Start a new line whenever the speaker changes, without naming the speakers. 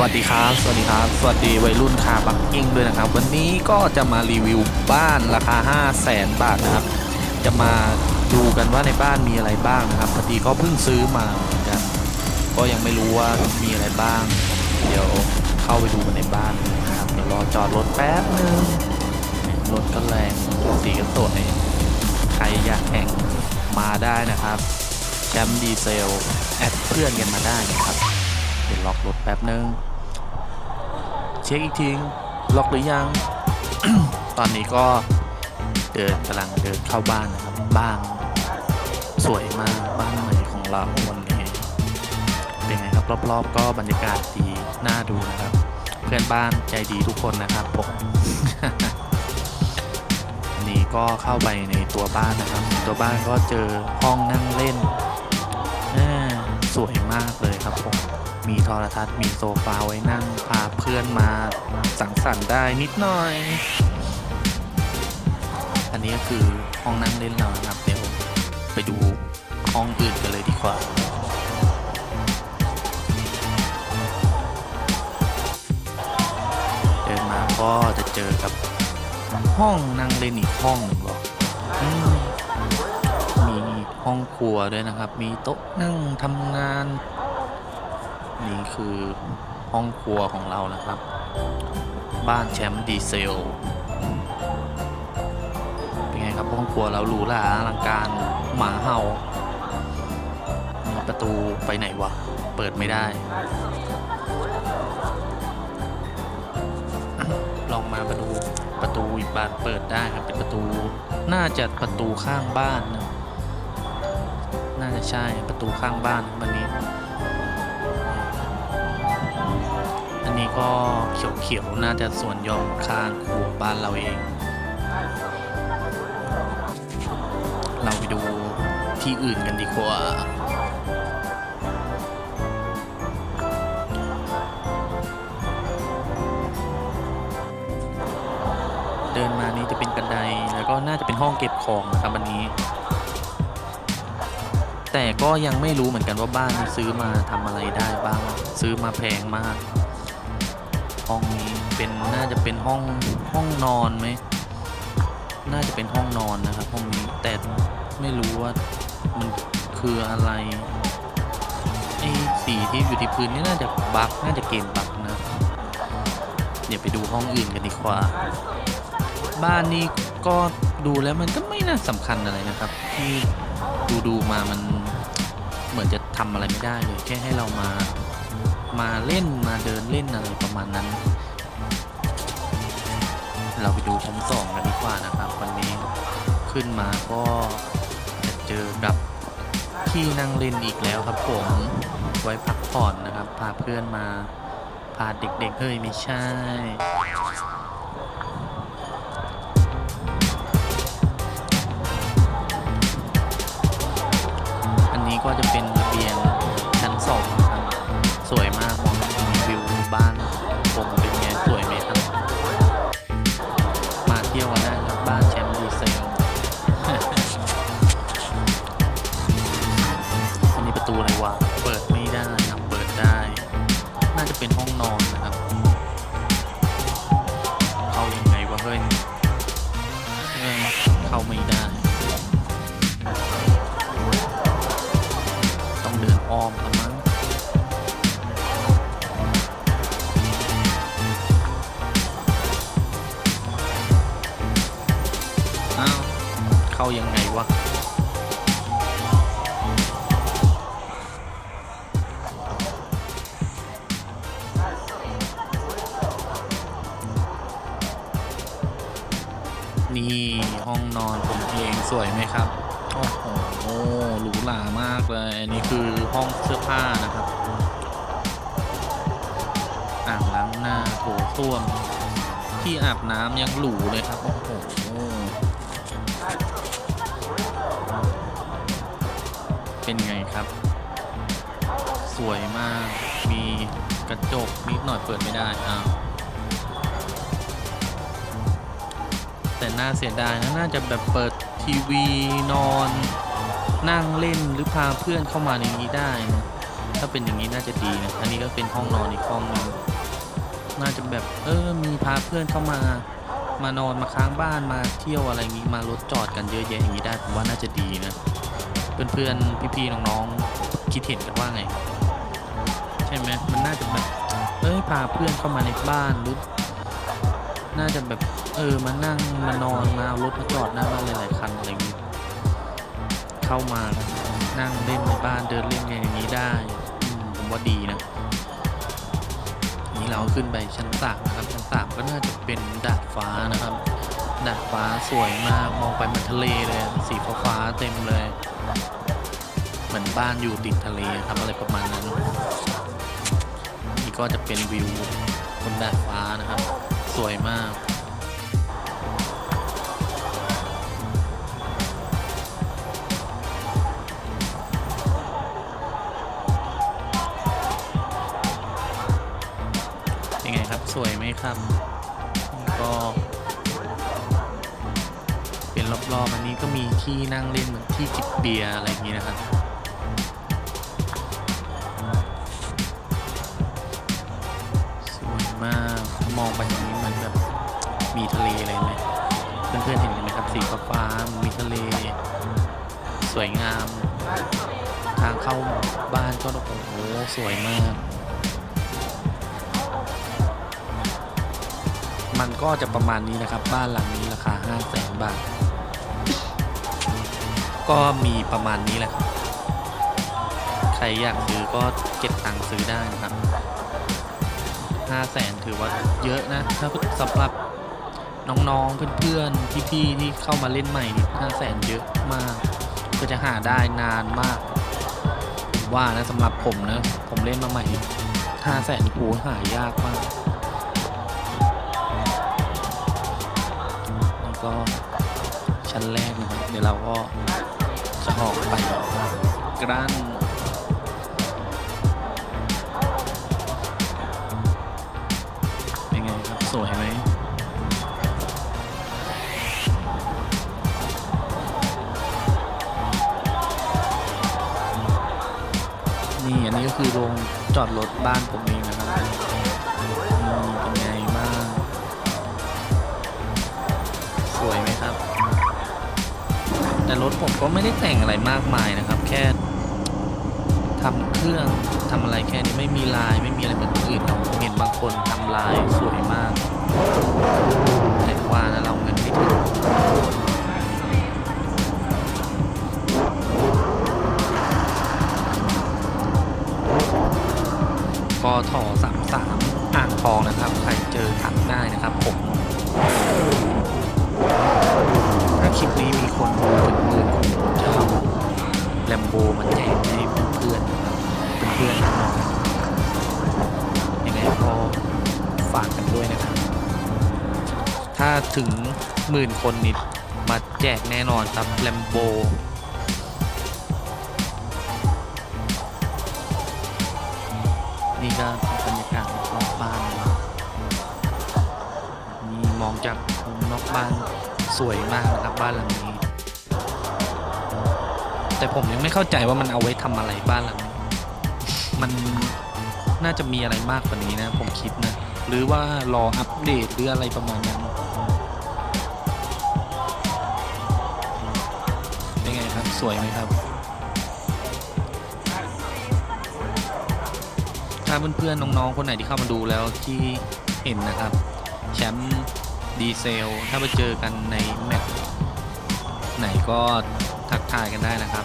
วัสดีครับ สวัสดีครับ สวัสดีวัยรุ่นคาบักกิ้งด้วยนะครับ วันนี้ก็จะมารีวิวบ้านราคา 5 0 0แสนบาทนะครับ จะมาดูกันว่าในบ้านมีอะไรบ้างนะครับพอดีก็เพิ่งซื้อมาเหมือนกันก็ยังไม่รู้ว่ามีอะไรบ้าง เดี๋ยวเข้าไปดูกันในบ้านนะครับเดี๋ยวรอจอดรถแป๊บนึงรถก็แรงสีก็สวยใครอยากแข่งมาได้นะครับแชมป์ดีเซลแอดเพื่อนกันมาได้นะครับเดี๋ยวล็อกรถแป๊บนึง เช็คอีกทีล็อกหรือยัง ตอนนี้ก็เดินกำลังเดินเข้าบ้านนะครับ บ้านสวยมากบ้านใหม่ของเราวันนี้เป็นไงครับรอบๆ ก็บรรยากาศดีน่าดูนะครับ เพื่อนบ้านใจดีทุกคนนะครับผมนนี้ก็เข้าไปในตัวบ้านนะครับ ตัวบ้านก็เจอห้องนั่งเล่นสวยมากเลยครับผม มีโทรทัศน์มีโซฟาไว้นั่งพาเพื่อนมาสังสรรค์ได้นิดหน่อย อันนี้ก็คือห้องนั่งเล่นเรานะครับเดี๋ยวไปดูห้องอื่นกันเลยดีกว่าเดินมาก็จะเจอกับห้องนั่งเล่นอีกห้องหนึ่งหรออืมมีห้องครัวด้วยนะครับ มีโต๊ะนั่งทำงาน นี่คือห้องครัวของเรานะครับ บ้านแชมป์ดีเซล เป็นไงครับห้องครัวเราหรูหราอลังการหมาเห่า ประตูไปไหนวะ เปิดไม่ได้ ลองมาประตูประตูอีกบานเปิดได้ครับเป็นประตู น่าจะประตูข้างบ้านนะน่าจะใช่ประตูข้างบ้านวันนี้ ก็เขียวๆ น่าจะสวนยอมข้างครัวบ้านเราเอง เราไปดูที่อื่นกันดีกว่าเดินมานี่จะเป็นกันไดแล้วก็น่าจะเป็นห้องเก็บของนะครับอันนี้ แต่ก็ยังไม่รู้เหมือนกันว่าบ้านนี้ซื้อมาทำอะไรได้บ้าง ซื้อมาแพงมาก ห้องนี้เป็นน่าจะเป็นห้องห้องนอนไหมน่าจะเป็นห้องนอนนะครับห้องนี้แต่ไม่รู้ว่ามันคืออะไรไอ้สีที่อยู่ที่พื้นนี่น่าจะบั๊กน่าจะเกมบั๊กนะเดี๋ยวไปดูห้องอื่นกันดีกว่า บ้านนี้ก็ดูแล้วมันก็ไม่น่าสำคัญอะไรนะครับ ที่ดูดูมามันเหมือนจะทำอะไรไม่ได้เลยแค่ให้เรามา มาเล่นมาเดินเล่นอะไรประมาณนั้น เราไปดูชั้นสองกันดีกว่านะครับวันนี้ขึ้นมาก็จะเจอกับที่นั่งเล่นอีกแล้วครับผมไว้พักผ่อนนะครับ พาเพื่อนมาพาเด็กๆเฮ้ยไม่ใช่อันนี้ก็จะเป็นระเบียง เป็นห้องนอนนะครับ เข้ายังไงวะเฮ้ยเอ้ยเข้าไม่ได้ ต้องเดินอ้อมละมั้งอ้าวเข้ายังไงวะ นี่ห้องนอนผมเองสวยไหมครับ โอ้โหหรูหรามากเลย อันนี้คือห้องเสื้อผ้านะครับอ่างล้างหน้าโถส้วมที่อาบน้ำยังหรูเลยครับ โอ้โหเป็นไงครับ สวยมาก มีกระจกนิดหน่อยเปิดไม่ได้อ้าว น่าเสียดายนะน่าจะแบบเปิดทีวีนอนนั่งเล่นหรือพาเพื่อนเข้ามาในนี้ได้นะถ้าเป็นอย่างนี้น่าจะดีนะอันนี้ก็เป็นห้องนอนอีกห้องนึงน่าจะแบบเออมีพาเพื่อนเข้ามามานอนมาค้างบ้านมาเที่ยวอะไรนี้มารถจอดกันเยอะแยะอย่างนี้ได้ผมว่าน่าจะดีนะเพื่อนๆพี่ๆน้องๆคิดเห็นกันว่าไง ใช่ไหมมันน่าจะแบบเอ้ยพาเพื่อนเข้ามาในบ้านหรือน่าจะแบบ เออมานั่งมานอนมาเอารถมาจอดหน้าบ้านหลายๆคันอะไรอย่างนี้เข้ามานั่งเล่นในบ้านเดินเล่นอย่างนี้ได้ผมว่าดีนะนี่เราขึ้นไปชั้นสามนะครับชั้นสามก็น่าจะเป็นดาดฟ้านะครับดาดฟ้าสวยมากมองไปเหมือนทะเลเลยสีฟ้าฟ้าเต็มเลย เหมือนบ้านอยู่ติดทะเลครับอะไรประมาณนั้นนี่ก็จะเป็นวิวบนดาดฟ้านะครับ สวยมาก วยไหมครับ ก็เป็นรอบๆอันนี้ก็มีที่นั่งเล่นเหมือนที่จิบเบียร์อะไรอย่างนี้นะครับสวยมากมองไปอย่างนี้มือนแบบมีทะเลอะไรไหมเพื่อนๆเห็นกันไหมครับสีฟ้ามีทะเล สวยงาม ทางเข้าบ้านก็โอ้โหสวยมาก มันก็จะประมาณนี้นะครับ บ้านหลังนี้ราคา 5 0 0แสนบาท ก็มีประมาณนี้แหละครับ ใครอยากซื้อก็เก็บตังค์ซื้อได้นะครับ 5 0 0แสนถือว่าเยอะนะ ถ้าสำหรับน้องๆ เพื่อนๆ พี่ๆ ที่เข้ามาเล่นใหม่นี่5 0 0แสนเยอะมาก ก็จะหาได้นานมาก ว่านะสำหรับผมนะ ผมเล่นมาใหม่5 0 0แสนโหหายากมาก ก็ชั้นแรกนะครับเดี๋ยวเราก็จะออกไปกรันเป็นไงครับ สวยไหมนี่อันนี้ก็คือโรงจอดรถบ้านผมเอง รถผมก็ไม่ได้แต่งอะไรมากมายนะครับ แค่ทำเครื่องทำอะไรแค่นี้ไม่มีลายไม่มีอะไรเหมือนอื่นครับเห็นบางคนทำลายสวยมากแต่ว่านะ โบมาแจกให้เพื่อนเพื่อนน้องยังไงก็ฝากกันด้วยนะครับ ถ้าถึงหมื่นคนนิดมาแจกแน่นอนครับแลมโบนี่ก็บรรยากาศรอบบ้านนะครับนี่มองจากมุมนอกบ้านสวยมากนะครับบ้านหลังนี้ แต่ผมยังไม่เข้าใจว่ามันเอาไว้ทำอะไรบ้านหลังนี้มันน่าจะมีอะไรมากกว่านี้นะ ผมคิดนะ หรือว่ารออัปเดตหรืออะไรประมาณนั้นเป็นไงครับสวยไหมครับ ถ้าเพื่อนๆน้องๆคนไหนที่เข้ามาดูแล้วที่เห็นนะครับ แชมป์ดีเซล ถ้าไปเจอกันในแมตช์ไหนก็ ทักทายกันได้นะครับ